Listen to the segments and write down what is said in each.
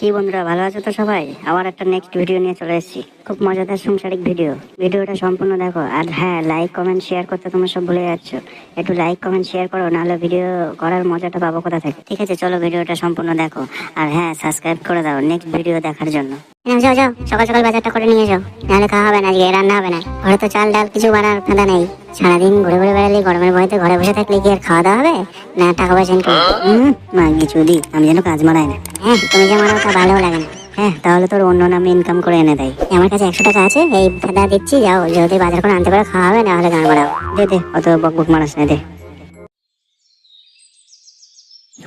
কি বন্ধুরা ভালো আছো তো সবাই? আবার একটা নেক্সট ভিডিও নিয়ে চলে এসেছি। খুব মজাদার সংসারিক ভিডিও ভিডিওটা সম্পূর্ণ দেখো। আর হ্যাঁ লাইক কমেন্ট শেয়ার করতে তোমরা সব ভুলে যাচ্ছ। একটু লাইক কমেন্ট শেয়ার করো নাহলে ভিডিও করার মজাটা পাবো কোথা থেকে? ঠিক আছে চলো ভিডিওটা সম্পূর্ণ দেখো। আর হ্যাঁ সাবস্ক্রাইব করে দাও নেক্সট ভিডিও দেখার জন্য। যাও যাও সকাল সকাল বাজারটা করে নিয়ে যাও। নাহলে খাওয়া হবে না আজকে রান্না হবে না। ঘরে তো চাল ডাল কিছু বানার ফাঁদা নেই। সারাদিন ঘুরে ঘুরে বেড়ালে গরমের ভয়তে ঘরে বসে থাকলে কি আর খাওয়া দাওয়া হবে? না টাকা পয়সা ইনকাম মা কিছু দি আমি যেন কাজ মারাই না। হ্যাঁ তুমি যে আমার ওটা ভালো লাগে না। হ্যাঁ তাহলে তোর অন্য নামে ইনকাম করে এনে দেয়। আমার কাছে একশো টাকা আছে, এই ফাঁদা দিচ্ছি, যাও, যদি বাজার করে আনতে পারো, খাওয়া হবে না হলে গান বাড়াও। দে দে, অত বক বক মারাস না, দে।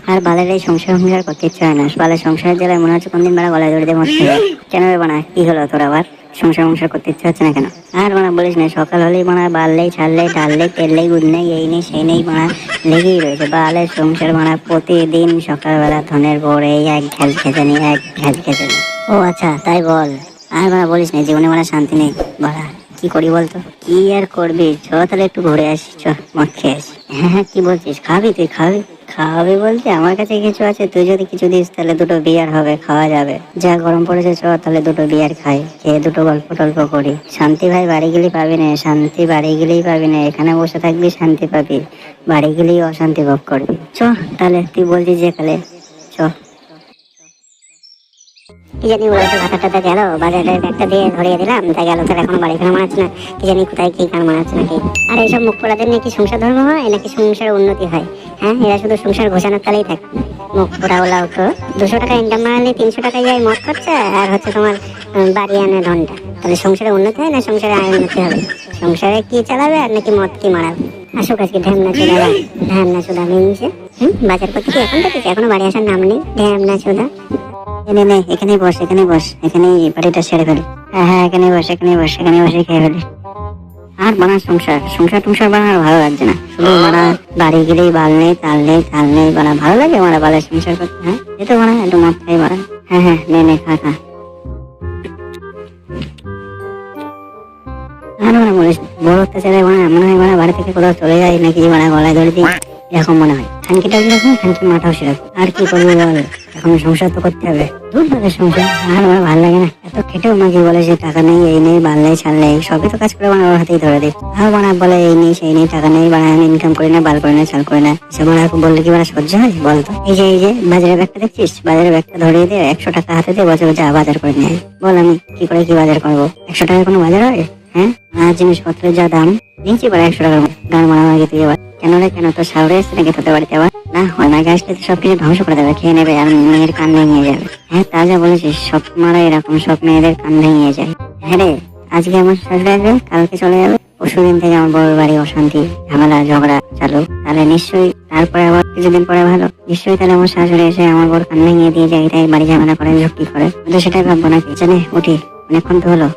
আর বালের এই সংসার সংসার করতে চায় হয় না। বালের সংসারের জেলায় মনে হচ্ছে কোনদিন বেড়া গলায় মরতে হবে। কেন রে বানা, কি হলো তোর আবার? সংসার সংসার করতে ইচ্ছা হচ্ছে না কেন? আর বানা বলিস না, সকাল হলেই বানা বাড়লেই ছাড়লেই টাললেই তেললেই গুদ নেই এই নেই সেই নেই বানা লেগেই রয়েছে। বালের সংসার বানা প্রতিদিন সকালবেলা ধনের এই এক ঘ্যাল খেচানি এক ঘ্যাল খেচানি ও আচ্ছা তাই বল। আর বানা বলিস না জীবনে বানা শান্তি নেই। বাড়া, কি করি বলতো? কি আর করবি? চ তাহলে একটু ঘুরে আসি, চ, মদ খেয়ে আসি। হ্যাঁ হ্যাঁ কি বলছিস? খাবি তুই, খাবি। খাওয়াবি বলতে আমার কাছে কিছু আছে, তুই যদি কিছু দিস তাহলে দুটো বিয়ার হবে, খাওয়া যাবে। যা গরম পড়েছে চ, তাহলে দুটো বিয়ার খাই। খেয়ে দুটো গল্প টল্প করি। শান্তি ভাই বাড়ি গেলেই পাবি না, শান্তি বাড়ি গেলেই পাবি না, এখানে বসে থাকবি, শান্তি পাবি। বাড়ি গেলেই অশান্তি ভোগ করবি। চ, তাহলে তুই বলছিস যে কালে চ। কি জানি ওরা তো ভাতা টাতা গেল বাজারের ব্যাগটা দিয়ে ধরিয়ে দিলাম তাই গেল তার এখন বাড়ি ঘরে মানাচ্ছে না। কি জানি কোথায় কি গান মানাচ্ছে নাকি। আর এইসব মুখ পোড়াদের নাকি সংসার ধর্ম হয়, নাকি সংসার উন্নতি হয়? হ্যাঁ এরা শুধু সংসার ঘোষানোর থাকে। মুখ ওলাও তো দুশো টাকা ইনকাম তিনশো টাকা আর হচ্ছে তোমার বাড়ি আনে ধনটা। তাহলে সংসারে উন্নতি হয় না সংসারে আয় উন্নতি হবে? সংসারে কি চালাবে আর নাকি মদ কি মারাবে? আসুক আজকে, ঢ্যামনা চোদা ঢ্যামনা চোদা মিনছে। বাজার করতে কি এখন থেকে এখন বাড়ি আসার নাম নেই, ঢ্যামনা চোদা। নে নে, এখানেই বস এখানেই বস, এখানেই বাড়িটা সেরে ফেলি। হ্যাঁ হ্যাঁ এখানেই বস এখানেই বস, এখানেই বসে খেয়ে ফেলি। আর বানা সংসার। সংসার টংসার বানা আর ভালো লাগছে না। শুধু মারা বাড়ি গেলেই বাল নেই তাল নেই তাল নেই বানা ভালো লাগে মারা বালের সংসার করতে হ্যাঁ? এ তো বানা একটু মদ খাই বাড়া হ্যাঁ হ্যাঁ নে নে খা খা। আর মানে বলিস বড় অত্যাচারে মানে মনে হয় মানে বাড়ি থেকে কোথাও চলে যায় নাকি মানে গলায় ধরে দিই এরকম মনে হয়। খানকিটা যেরকম খানকির মাথাও সেরকম। আর কি করবি বল? এখন সংসার তো করতে হবে। দূর সংসার আর আমার ভালো লাগে না। এত খেটেও মাকে বলে যে টাকা নেই, এই নেই, বাল নেই ছাল সবই তো কাজ করে ওর হাতেই ধরে দিই আর মানে বলে এই নেই, সেই নেই, টাকা নেই মানে আমি ইনকাম করি না, বাল করি না ছাল করি না। সে এখন বললে কি মানে সহ্য হয়? বলতো এই যে এই যে, বাজারের ব্যাগটা দেখছিস? বাজারের ব্যাগটা ধরিয়ে দিয়ে একশো টাকা হাতে দিয়ে বছর যা বাজার করে নিয়ে। বল আমি কি করে কি বাজার করব? একশো টাকায় কোনো বাজার হয়? হ্যাঁ? আর জিনিসপত্রের যা দাম, নিয়েছি এবার একশো টাকার গান মারা আগে তুই এবার কেন রে কেন তোর সাউরে এসছে নাকি তোদের বাড়িতে আবার? না, ওই মাকে আসলে তো সবকিছু ধ্বংস করে দেবে, খেয়ে নেবে আর মেয়ের কান ভেঙে যাবে। হ্যাঁ তা যা বলেছিস, সব মারা এরকম, সব মেয়েদের কান ভেঙে যায়। হ্যাঁ রে, আজকে আমার শাশুড়ি আসবে, কালকে চলে যাবে। পরশু দিন থেকে আমার বড় বাড়ি অশান্তি, ঝামেলা, ঝগড়া চালু। তাহলে নিশ্চয়ই তারপরে আবার কিছুদিন পরে ভালো। নিশ্চয়ই তাহলে আমার শাশুড়ি এসে আমার বড় কান ভেঙে দিয়ে যায় তাই বাড়ি ঝামেলা করে ঝুঁকি করে। তো সেটাই ভাববো নাকি? জানে, উঠি, অনেকক্ষণ তো হলো।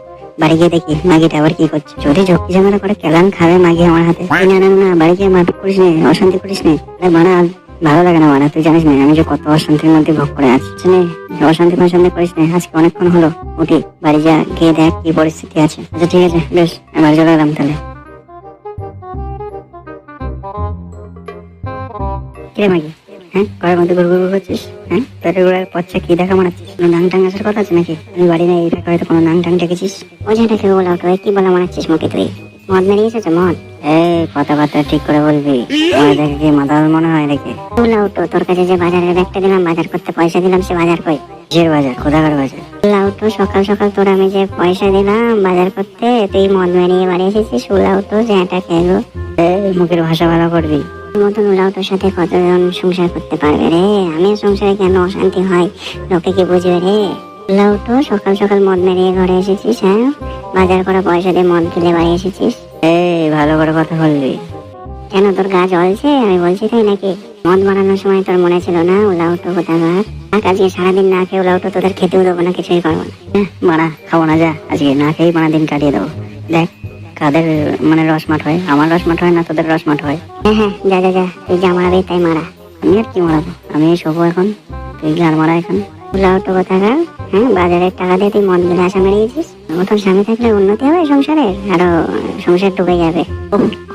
বাড়ি গিয়ে দেখি মাগিটা আবার কি করছে। যদি ঝক্কি ঝামেলা করে, কেলান খাবে মাগি আমার হাতে। তুই না না বাড়ি গিয়ে মারপিট করিস নি, অশান্তি করিস নি। আরে ভালো লাগে না বানা তুই জানিস না, আমি যে কত অশান্তির মধ্যে ভোগ করে আছি। জানি অশান্তি ফশান্তি করিস না, আজকে অনেকক্ষণ হলো। উঠি, বাড়ি যা, গিয়ে দেখ কি পরিস্থিতি আছে। আচ্ছা ঠিক আছে, বেশ এবার চলে এলাম তাহলে। কিরে মাগি? হ্যাঁ? ঘরের মধ্যে ঘুর করছিস? হ্যাঁ? পেটের পচ্ছে কি দেখা মারাচ্ছিস কোনো কথা আছে নাকি? আমি বাড়ি নেই কি বলা মানাচ্ছিস তুই? মদ মেরিয়ে এসেছে মদ? কথাবার্তা ঠিক করে বলবি। দেখে কি মাথা মনে হয় রেখে লাউ তো তোর কাছে যে বাজারের ব্যাগটা দিলাম, বাজার করতে পয়সা দিলাম, সে বাজার কই? বাজার? কোথাকার বাজার? লাউ সকাল সকাল তোর আমি যে পয়সা দিলাম বাজার করতে, তুই মদ মেরিয়ে বাড়ি এসেছিস উলাও তো যে খেলো মুখের ভাষা ভালো করবি। মতন উলাও তোর সাথে কতজন সংসার করতে পারবে রে? আমি সংসারে কেন অশান্তি হয়? লোকে কি বুঝবে রে? উলাও তো সকাল সকাল মদ মেরিয়ে ঘরে এসেছিস হ্যাঁ? বাজার করা পয়সা দিয়ে মদ গিলে বাড়ি এসেছিস? এই ভালো করে কথা বলবি। কেন তোর গা জ্বলছে? আমি বলছি তাই নাকি? মদ বানানোর সময় তোর মনে ছিল না উলাও তো কোথাকার? আজকে সারাদিন না খেয়ে উলাও তো তোদের খেতেও দেবো না কিছুই করব না। হ্যাঁ, মারা খাব না যা। আজকে না খেয়েই মারা দিন কাটিয়ে দেবো। দেখ কাদের মানে রসমাট হয়। আমার রসমাট হয় না তোদের রসমাট হয়? হ্যাঁ হ্যাঁ যা যা যা তুই যা মারাবি তাই মারা। আমি আর কি মারাবো? আমি শোবো এখন। তুই গান মারা এখন। তো কোথাকার হ্যাঁ বাজারের টাকা দিয়ে তুই মদ গিলে আসা মেরিয়েছিস মতন স্বামী থাকলে উন্নতি হবে সংসারের আরও সংসার ডুবে যাবে।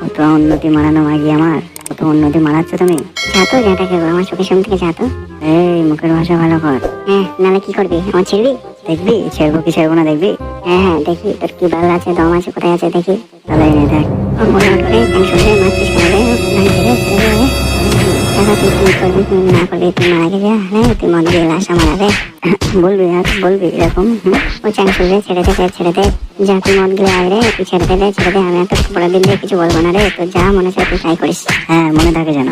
কত উন্নতি মারানো মাগি আমার। কত উন্নতি মারাচ্ছ তুমি? যা তো যেটাকে আমার চোখের সামনে থেকে যা তো। এই মুখের ভাষা ভালো কর। হ্যাঁ নাহলে কি করবি? আমার ছিড়বি? দেখবি? ছেড়বো কি ছেড়বো না দেখবি? হ্যাঁ হ্যাঁ দেখি। তোর কি বাল আছে, দম আছে, কোথায় আছে, দেখি। তাহলে এনে দেখ করে আমি শুনলে মারছিস কেন রে? ভাঙি রে, ছেড়ে দে। টাকা তুই কি করবি তুই না করবি, তুই মারা গেলি হ্যাঁ বলবি এরকম ছেড়ে দে ছেড়ে দে। ছেড়ে ছেড়ে আমি দিন দিয়ে কিছু বলব না রে, তোর যা মনে হচ্ছে তুই তাই করিস। হ্যাঁ মনে থাকে যেন।